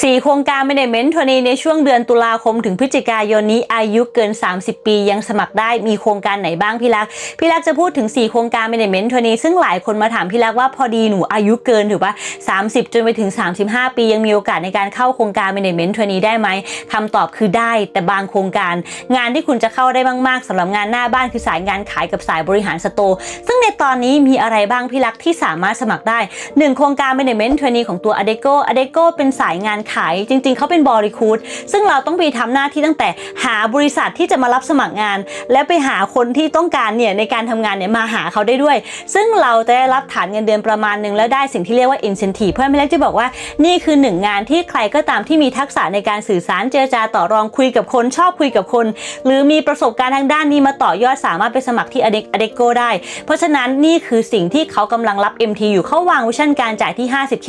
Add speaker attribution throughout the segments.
Speaker 1: 4 โครงการ Management ทัวนีในช่วงเดือนตุลาคมถึงพฤศจิกายนนี้อายุเกิน 30 ปียังสมัครได้มีโครงการไหนบ้างพี่รัก พี่รักจะพูดถึง 4 โครงการ Management ทัวนีซึ่งหลายคนมาถามพี่รักว่าพอดีหนูอายุเกินถือว่า 30 จนไปถึง 35 ปียังมีโอกาสในการเข้าโครงการ Management ทัวนีได้ไหมคำตอบคือได้ แต่บางโครงการ งานที่คุณจะเข้าได้มากๆสำหรับงานหน้าบ้านคือสายงานขายกับสายบริหารสโตร์ซึ่งในตอนนี้มีอะไรบ้างพี่รักที่สามารถสมัครได้หนึ่งโครงการ Management ทัวนีของตัว Adeco Adeco เป็นสายงานขายจริง ๆเขาเป็นบริคูดซึ่งเราต้องไปทำหน้าที่ตั้งแต่หาบริษัทที่จะมารับสมัครงาน และไปหาคนที่ต้องการเนี่ยในการทำงานเนี่ยมาหาเขาได้ด้วย ซึ่งเราจะได้รับฐานเงินเดือนประมาณหนึ่งแล้วได้สิ่งที่เรียกว่า incentive เพื่อนพี่เล็กจะบอกว่านี่คือหนึ่งงานที่ใครก็ตามที่มีทักษะในการสื่อสารเจรจาต่อรองคุยกับคนชอบคุยกับคน หรือมีประสบการณ์ทางด้านนี้มาต่อยอดสามารถไปสมัครที่ Adec Adeco ได้ เพราะฉะนั้นนี่คือสิ่งที่เขากำลังรับ MT อยู่เขาวางวิชั่นการจ่ายที่ 50k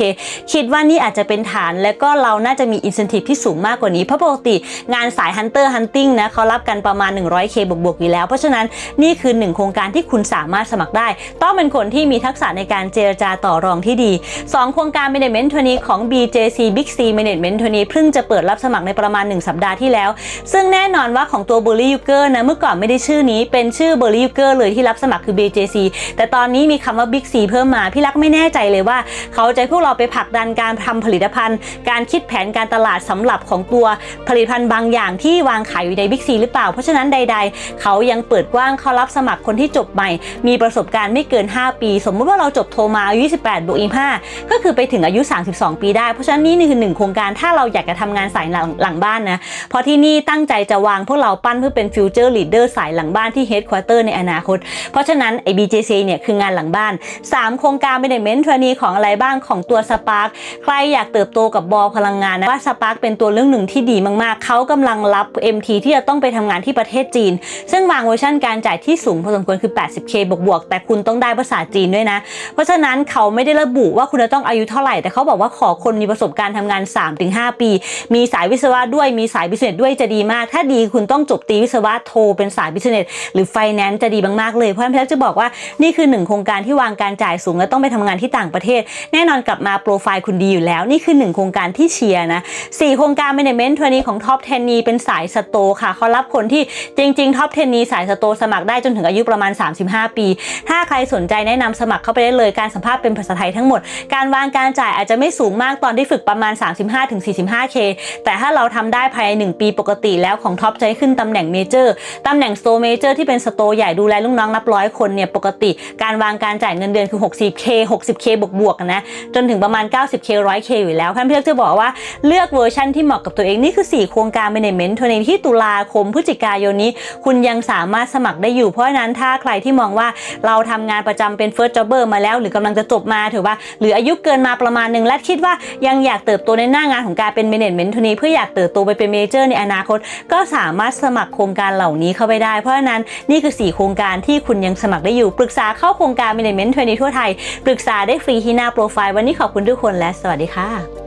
Speaker 1: คิดว่านี่อาจจะเป็นฐานและก็เราน่าจะมี incentive ที่สูงมากกว่านี้ เพราะปกติงานสาย hunter hunting นะเขารับกันประมาณ 100k บวกๆอยู่แล้ว เพราะฉะนั้นนี่คือหนึ่งโครงการที่คุณสามารถสมัครได้ ต้องเป็นคนที่มีทักษะในการเจรจาต่อรองที่ดี 2 โครงการ Management ทัวนี้ของ BJC Big C Management ทัวนี้เพิ่งจะเปิดรับสมัครในประมาณ 1 สัปดาห์ที่แล้ว ซึ่งแน่นอนว่าของตัว b u r l y u g e r นะเมื่อก่อนไม่ได้ชื่อนี้เป็นชื่อ b u r l y u g e r เลยที่รับสมัครคือ BJC แต่ตอนนี้มีคำว่า Big C เพิ่มมาพี่รักไม่แน่ใจเลยว่า เขาจะพวกเราไปผลักดันการทำผลิตภัณฑ์การคิดคิดแผนการตลาดสำหรับของตัวผลิตภัณฑ์บางอย่างที่วางขายอยู่ในบิ๊กซีหรือเปล่า เพราะฉะนั้นใด ๆ เขายังเปิดกว้างเขารับสมัครคนที่จบใหม่ มีประสบการณ์ไม่เกิน 5 ปี สมมุติว่าเราจบโทมาอายุ28บวกอี5ก็คือไปถึงอายุ 32 ปีได้ เพราะฉะนั้นนี่คือหนึ่งโครงการถ้าเราอยากจะทำงานสายหลังหลังบ้านนะเพราะที่นี่ตั้งใจจะวางพวกเราปั้นเพื่อเป็นฟิวเจอร์ลีดเดอร์สายหลังบ้านที่เฮดควอเตอร์ในอนาคต เพราะฉะนั้นไอ้ BJC เนี่ยคืองานหลังบ้าน 3 โครงการ Management ทัวนี้ของอะไรบ้างของตัว Spark ใครอยากเติบโตกับบอพลังงานนะว่า Spark เป็นตัวเรื่องหนึ่งที่ดีมากๆ เขากำลังรับ MT ที่จะต้องไปทำงานที่ประเทศจีน ซึ่งวางเวอร์ชันการจ่ายที่สูงพอสมควรคือ 80k บวกบวกๆแต่คุณต้องได้ภาษาจีนด้วยนะ เพราะฉะนั้นเขาไม่ได้ระบุว่าคุณจะต้องอายุเท่าไหร่ แต่เขาบอกว่าขอคนมีประสบการณ์ทำงาน 3-5 ปี มีสายวิศวะด้วยมีสายบิสเนสด้วยจะดีมาก ถ้าดีคุณต้องจบตีวิศวะโทเป็นสายบิสเนสหรือไฟแนนซ์จะดีมากๆเลยเพราะฉะนั้นพี่จะบอกว่านี่คือหนึ่งโครงการที่วางการจ่ายสูงและต้องไปทำงานที่ต่างประเทศ แน่นอนกลับมาโปรไฟล์คุณดีอยู่แล้ว นี่คือหนึ่งโครงการที่เชียร์นะสี่โครงการ Management ทัวนี้ของท็อป10นี้เป็นสายสโตค่ะเขารับคนที่จริงๆท็อป10นี้สายสโตสมัครได้จนถึงอายุประมาณ 35 ปี ถ้าใครสนใจแนะนำสมัครเข้าไปได้เลยการสัมภาษณ์เป็นภาษาไทยทั้งหมด การวางการจ่ายอาจจะไม่สูงมากตอนที่ฝึกประมาณ 35-45k แต่ถ้าเราทำได้ภายใน 1 ปีปกติแล้วของท็อปจะให้ขึ้นตำแหน่งเมเจอร์ตำแหน่งโตร์เมเจอร์ที่เป็นสโตใหญ่ดูแลลูกน้องนับร้อยคนเนี่ยปกติการวางการจ่ายเงินเดือนคือ 60k 60k บวกบวกๆนะจนถึงประมาณ 90k 100k อยู่แล้วเพื่อนเพื่อจะบอกว่าเลือกเวอร์ชันที่เหมาะกับตัวเองนี่คือ 4 โครงการ Management ทัวนี้ที่ตุลาคมพฤศจิกายนนี้ คุณยังสามารถสมัครได้อยู่ เพราะนั้นถ้าใครที่มองว่าเราทำงานประจำเป็น first jobber มาแล้ว หรือกำลังจะจบมาถือว่า หรืออายุเกินมาประมาณหนึ่งและคิดว่ายังอยากเติบโตในหน้างานของการเป็น management ทัวนี้เพื่ออยากเติบโตไปเป็น major ในอนาคต ก็สามารถสมัครโครงการเหล่านี้เข้าไปได้ เพราะนั้นนี่คือ 4 โครงการที่คุณยังสมัครได้อยู่ปรึกษาเข้าโครงการ management ทัวนี้ทั่วไทยปรึกษาได้ฟรีที่หน้าโปรไฟล์วันนี้ขอบคุณทุกคนและสวัสดีค่ะ